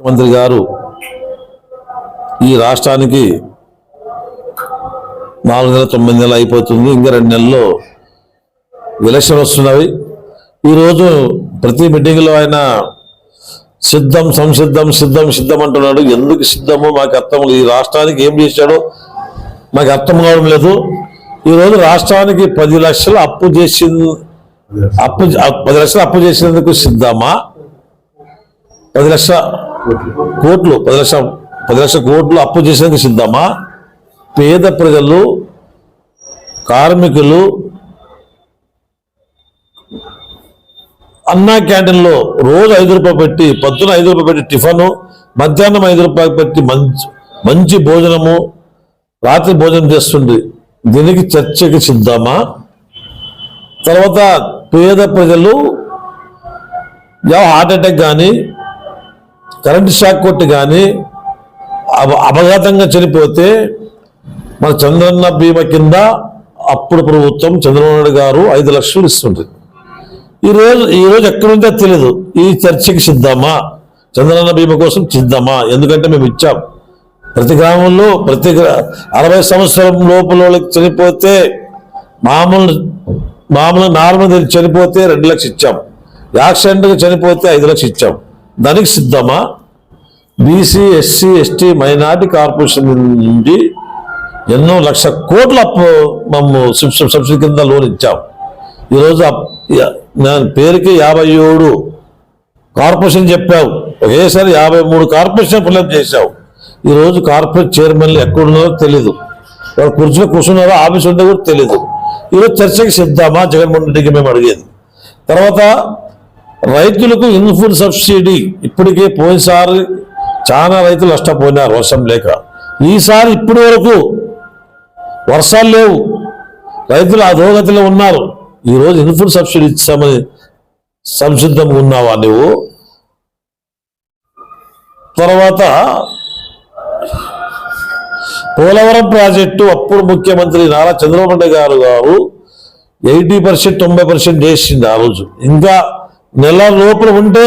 ముఖ్యమంత్రి గారు ఈ రాష్ట్రానికి నాలుగు నెలల తొమ్మిది నెలలు అయిపోతుంది. ఇంకా రెండు నెలల్లో ఎలక్షన్ వస్తున్నవి. ఈరోజు ప్రతి మీటింగ్లో ఆయన సిద్ధం సంసిద్ధం సిద్ధం సిద్ధం అంటున్నాడు. ఎందుకు సిద్ధమో? మాకు అర్థం ఈ రాష్ట్రానికి ఏం చేశాడో మాకు అర్థం కావడం లేదు. ఈరోజు రాష్ట్రానికి పది లక్షలు అప్పు చేసి అప్పు పది లక్షలు అప్పు చేసినందుకు సిద్ధమా? పది లక్షల కోట్లు పది లక్షల పది లక్షల కోట్లు అప్పు చేసేందుకు సిద్ధమా? పేద ప్రజలు కార్మికులు అన్నా క్యాంటీన్లో రోజు ఐదు రూపాయలు పెట్టి పొద్దున ఐదు రూపాయలు పెట్టి టిఫను మధ్యాహ్నం ఐదు రూపాయలు పెట్టి మంచి మంచి భోజనము రాత్రి భోజనం చేస్తుంది దీనికి చర్చకి సిద్ధమా? తర్వాత పేద ప్రజలు యా హార్ట్ అటాక్ కానీ కరెంటు షాక్ కొట్టి కానీ అపఘాతంగా చనిపోతే మన చంద్రన్న బీమా కింద అప్పుడు ప్రభుత్వం చంద్రబాబు గారు ఐదు లక్షలు ఇస్తుంది ఈ రోజు ఈ రోజు తెలియదు ఈ చర్చకి సిద్ధమా? చంద్రన్న బీమా కోసం సిద్ధమా? ఎందుకంటే మేము ఇచ్చాం. ప్రతి గ్రామంలో ప్రతి గ్రా- అరవై సంవత్సరం లోపల చనిపోతే మామూలు మామూలు నార్మల్ చనిపోతే రెండు లక్షలు ఇచ్చాం. యాక్సిడెంట్గా చనిపోతే ఐదు లక్షలు ఇచ్చాం. దానికి సిద్ధమా? BC SC ST minority corporation నుండి ఎన్నో లక్ష కోట్ల అప్పు మేము సబ్సిడీ కింద లోన్ ఇచ్చాం. ఈరోజు నేను పేరుకి యాభై ఏడు కార్పొరేషన్ చెప్పావు. ఒకేసారి యాభై మూడు కార్పొరేషన్ ఫిల్అప్ చేశావు. ఈరోజు కార్పొరేట్ చైర్మన్లు ఎక్కడున్నారో తెలీదు. వాళ్ళు కుర్చీలో కూర్చున్నారో ఆఫీస్ ఉందో కూడా తెలీదు. ఈరోజు చర్చకి సిద్ధామా? జగన్మోహన్ రెడ్డికి మేము అడిగేది. తర్వాత రైతులకు ఇన్ఫుల్ సబ్సిడీ ఇప్పటికే పోయినసారి చాలా రైతులు నష్టపోయినారు వర్షం లేక. ఈసారి ఇప్పటి వరకు వర్షాలు లేవు. రైతులు అధోగతిలో ఉన్నారు. ఈరోజు ఇన్ఫుల్ సబ్సిడీ ఇచ్చామని సంసిద్ధంగా ఉన్నావా నువ్వు తర్వాత పోలవరం ప్రాజెక్టు అప్పుడు ముఖ్యమంత్రి నారా చంద్రబాబు నాయుడు గారు గారు ఎయిటీ పర్సెంట్ తొంభై పర్సెంట్ చేసింది ఆ రోజు. ఇంకా నెల లోపల ఉంటే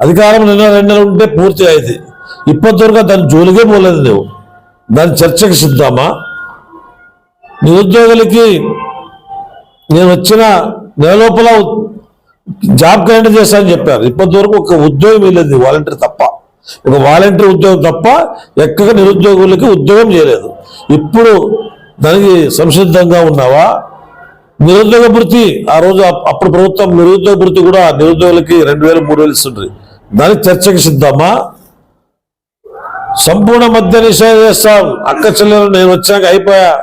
అధికారం నెల రెండు నెలలు ఉంటే పూర్తి అయింది. ఇప్పటివరకు దాని జోలికే పోలేదు నువ్వు. దాని చర్చకి సిద్ధమా? నిరుద్యోగులకి నేను వచ్చిన నెల లోపల జాబ్ గ్యారెంటీ చేస్తానని చెప్పారు. ఇప్పటివరకు ఒక ఉద్యోగం ఇవ్వలేదు వాలంటీర్ తప్ప. ఒక వాలంటీర్ ఉద్యోగం తప్ప ఎక్కడ నిరుద్యోగులకి ఉద్యోగం చేయలేదు. ఇప్పుడు దానికి సంసిద్ధంగా ఉన్నావా? నిరుద్యోగ భృతి ఆ రోజు అప్పుడు ప్రభుత్వం నిరుద్యోగ భృతి కూడా నిరుద్యోగులకి రెండు వేలు మూడు వేలు ఇస్తుండ్రి. దానికి చర్చకి సిద్ధమా? సంపూర్ణ మద్య నిషేధం చేస్తాం అక్క చెల్లెలు నేను వచ్చాక అయిపోయా.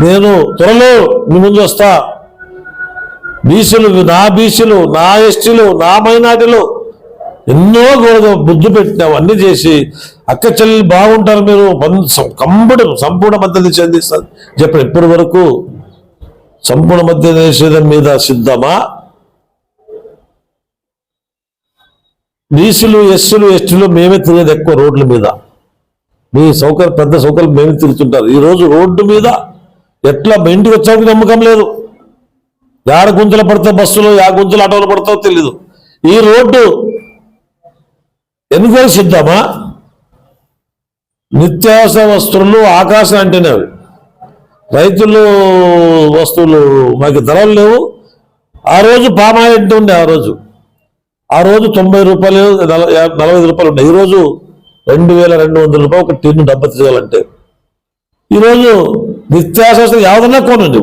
నేను త్వరలో మీ ముందు వస్తా. బీసీలు నా బీసీలు నా ఎస్టీలు నా మైనార్టీలు ఎన్నో గోడ బుద్ధి పెట్టినావు. అన్ని చేసి అక్క చెల్లెలు బాగుంటారు మీరు. కంపుడు సంపూర్ణ మద్దతు చెందిస్తారు చెప్పండి ఇప్పటి వరకు సంపూర్ణ మద్య నిషేధం మీద సిద్ధమా? బీసీలు ఎస్సీలు ఎస్టీలు మేమే తిరిగేది ఎక్కువ రోడ్ల మీద. మీ సౌకర్యం పెద్ద సౌకర్యం మేమే తిరుగుతుంటారు. ఈరోజు రోడ్డు మీద ఎట్లా మా ఇంటికి వచ్చాక నమ్మకం లేదు. యాడ గుంతలు పడతావు బస్సులు యా గుంతలు ఆటోలు పడతావు తెలీదు. ఈ రోడ్డు ఎన్నికలు సిద్ధమా? నిత్యావసర వస్తువులు ఆకాశం అంటేనే అవి. రైతులు వస్తువులు మాకు ధరలు లేవు. ఆ రోజు పామాయిల్ ఎంత ఉండే ఆ రోజు. ఆ రోజు తొంభై రూపాయలు నలభై రూపాయలు ఉండే. ఈరోజు రెండు వేల రెండు వందల రూపాయలు ఒక టిన్ను డబ్బ తీయాలంటే. ఈరోజు నిత్యావసర యావదన్నా కొనండి.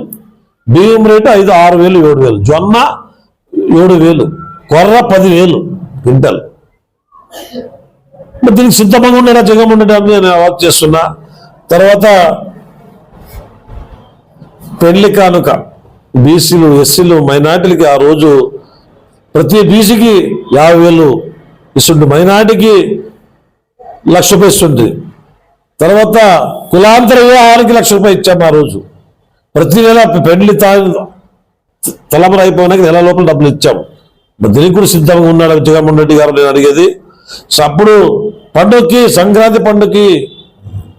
బియ్యం రేటు ఐదు ఆరు వేలు ఏడు వేలు. జొన్న ఏడు వేలు. కొర్ర పదివేలు క్వింటల్. మరి దీనికి సిద్ధంగా ఉన్నాడా జగన్ రెడ్డి నేను వాక్ చేస్తున్నా. తర్వాత పెళ్ళి కానుక బీసీలు ఎస్సీలు మైనార్టీలకి ఆ రోజు ప్రతి బీసీకి యాభై వేలు ఇస్తుంటే మైనార్టీకి లక్ష రూపాయలు ఇస్తుంది తర్వాత కులాంతర వివాహానికి లక్ష రూపాయలు ఇచ్చాము ఆ రోజు. ప్రతి నెల పెళ్ళి తా తలమర అయిపోయినాక నెల లోపల డబ్బులు ఇచ్చాం. మరి దీనికి కూడా సిద్ధంగా ఉన్నాడు జగన్మోహన్ రెడ్డి గారు నేను అడిగేది. సో అప్పుడు పండుగకి సంక్రాంతి పండుగకి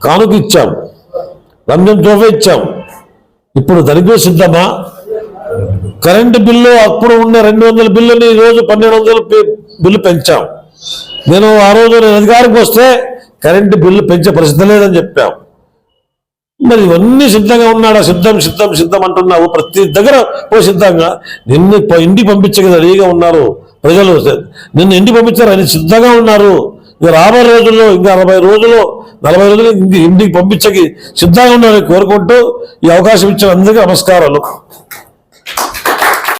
కానుక ఇచ్చాం. రంజాన్ తోఫా ఇచ్చాం. ఇప్పుడు దానికి సిద్ధమా? కరెంటు బిల్లు అప్పుడు ఉన్న రెండు వందల బిల్లుని ఈ పన్నెండు వందల బిల్లు పెంచాం. నేను ఆ రోజు నేను అధికారికి వస్తే కరెంటు బిల్లు పెంచే పరిస్థితి లేదని చెప్పాం. మరి ఇవన్నీ సిద్ధంగా ఉన్నాడా? సిద్ధం సిద్ధం సిద్ధం అంటున్నావు. ప్రతి దగ్గర ఓ సిద్ధంగా. నిన్ను ప- ఇంటికి పంపించగల రెడీగా ఉన్నారు. ప్రజలు నిన్ను ఇంటికి పంపించారు. అని సిద్ధంగా ఉన్నారు. ఇక రాబోయే రోజుల్లో ఇంకా అరవై రోజులు నలభై రోజులు ఇంటి ఇంటికి పంపించకి సిద్ధంగా ఉండాలని కోరుకుంటూ ఈ అవకాశం ఇచ్చిన అందరికీ నమస్కారాలు.